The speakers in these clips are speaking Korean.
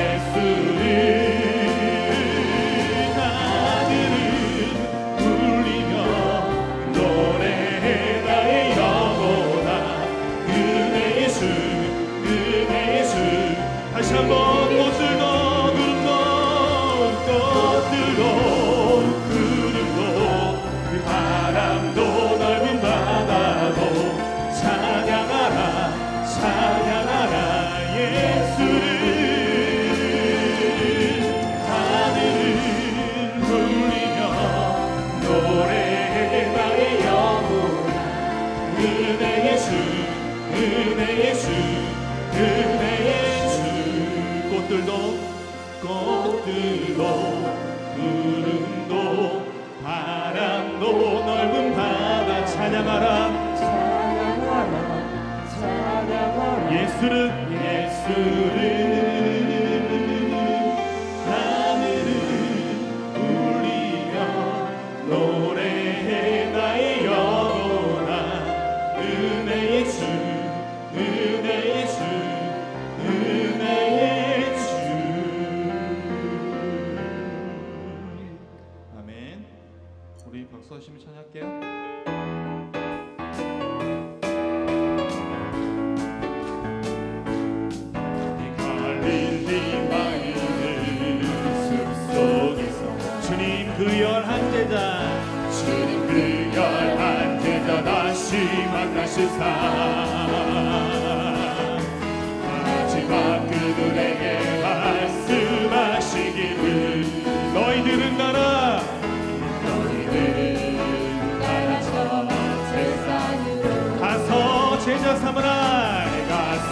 예수를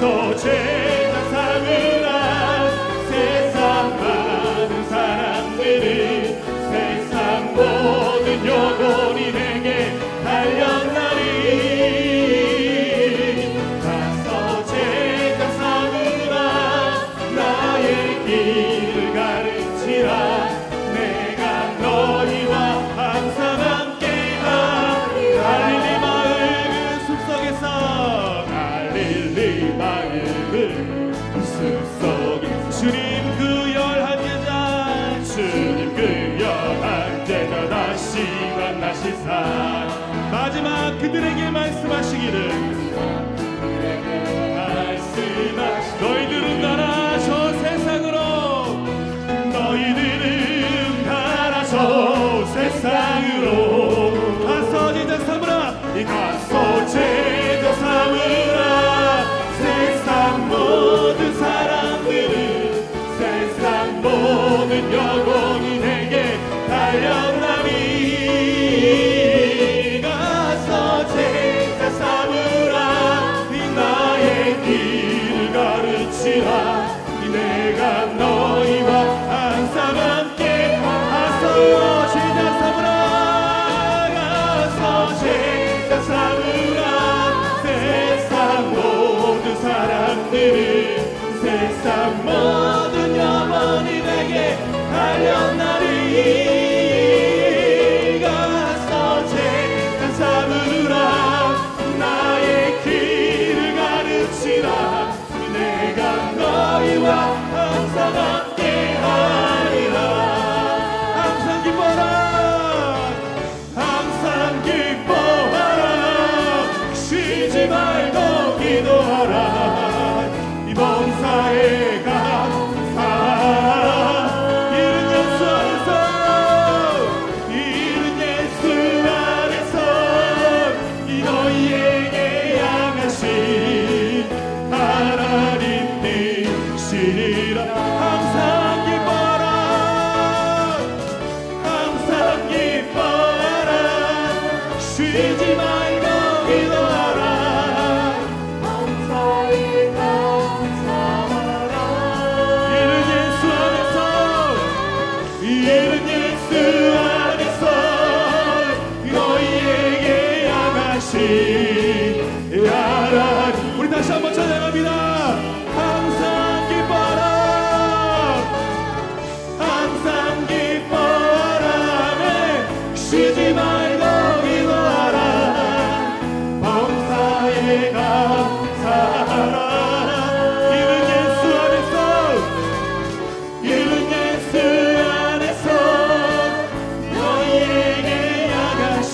가서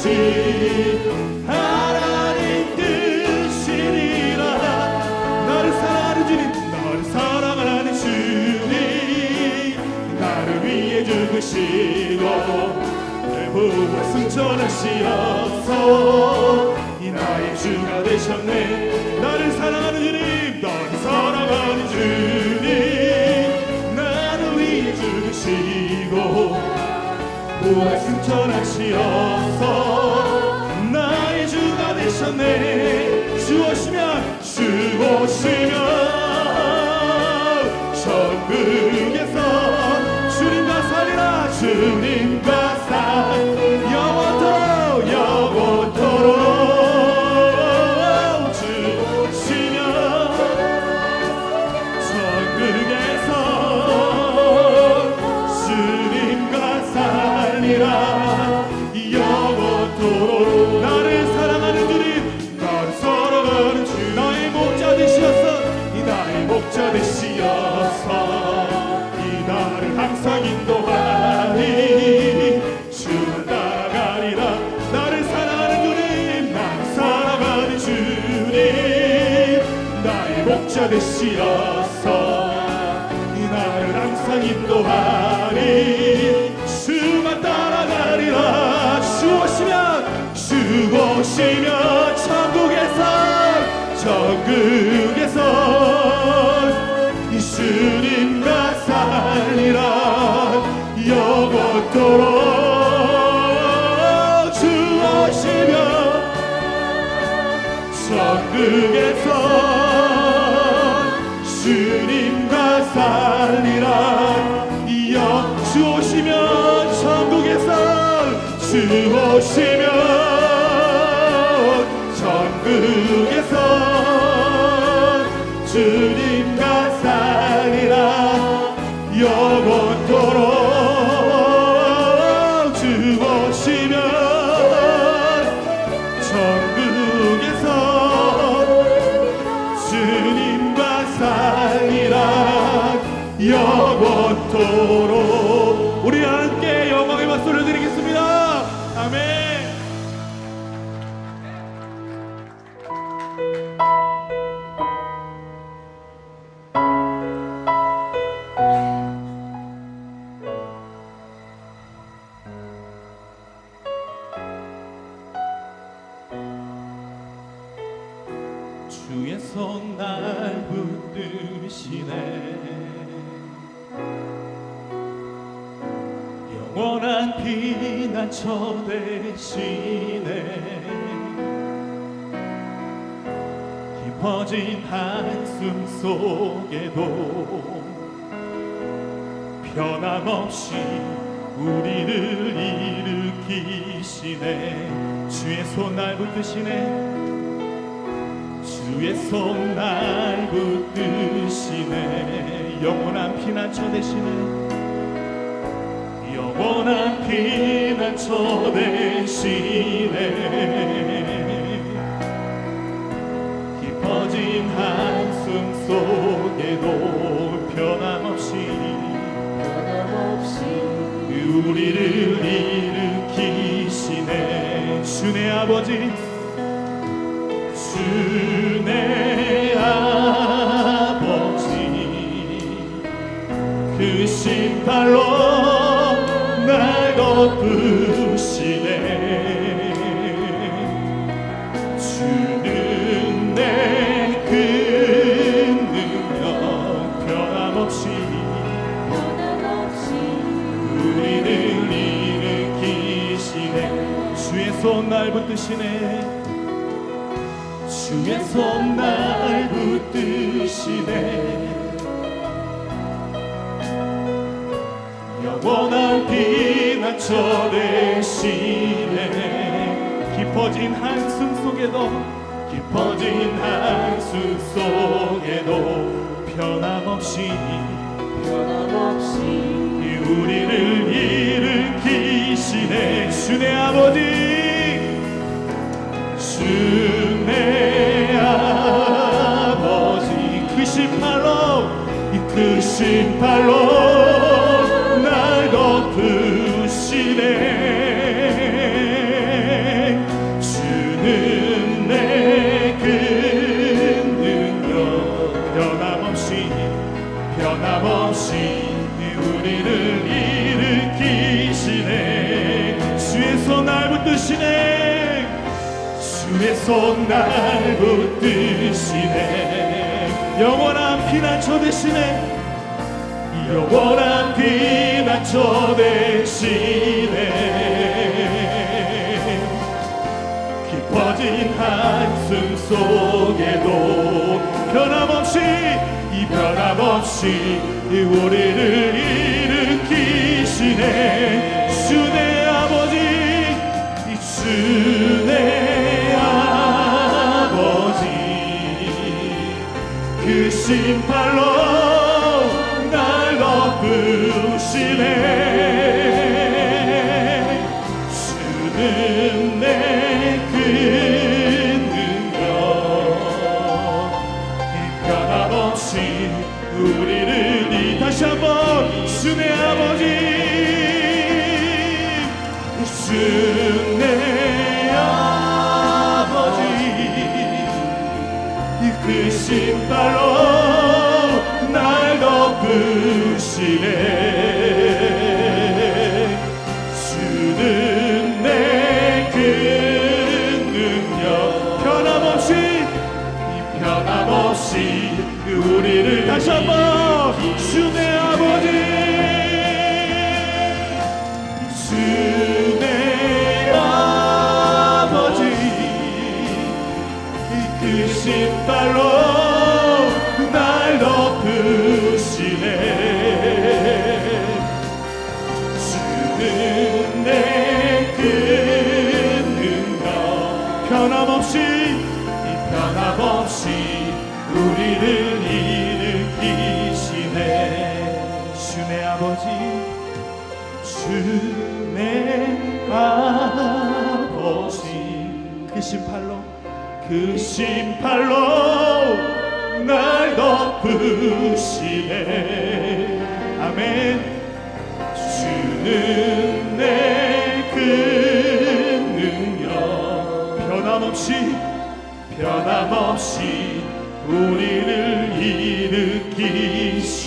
이 하나님 뜻이니라 나를 사랑하는 주님 나를 사랑하는 주님. 나를 위해 죽으시고 내 부부 승천하시어서 이 나의 주가 되셨네. 나를 사랑하는 주님 나를 사랑하는 주님. 나를 위해 죽으시고 구하 승천하시어서 기도하니 주만 따라가리라. 수고시면 수고시면 천국에서 천국에서 예수님과 살리라. 영원토록 주오시면 천국에서 오시면 천국에서 영원한 피난처 되시네 깊어진 한숨 속에도 변함없이 우리를 일으키시네. 주의 손 날 붙드시네. 주의 손 날 붙드시네. 영원한 피난처 되시네 영원한 피난처 되시네 깊어진 한숨 속에도 변함없이 변함없이 우리를 일으키시네 주내 아버지 손 날 붙드시네. 주의 손 날 붙드시네. 영원한 피난처 되시네 깊어진 한숨 속에도 깊어진 한숨 속에도 변함없이 변함없이 우리를 일으키시네. 주내 아버지 주내 아버지 그 신발로 그 신발로 날 덮으시네. 주는 내그 능력 변함없이 변함없이 우리를 일으키시네. 주의 손날 붙드시네 손날 붙드시네. 영원한 피난처 되시네 영원한 피난처 되시네 깊어진 한숨 속에도 변함없이 이 변함없이 우리를 그 신발로 날 덮으시네. 주는 내 그 능력 변함없이 이 변함없이 우리를 다시 한번 주내 아버지 그 신발로 그 신발로 날 덮으시네. 아멘. 주는 내그 능력 변함없이 변함없이 우리를 일으키시네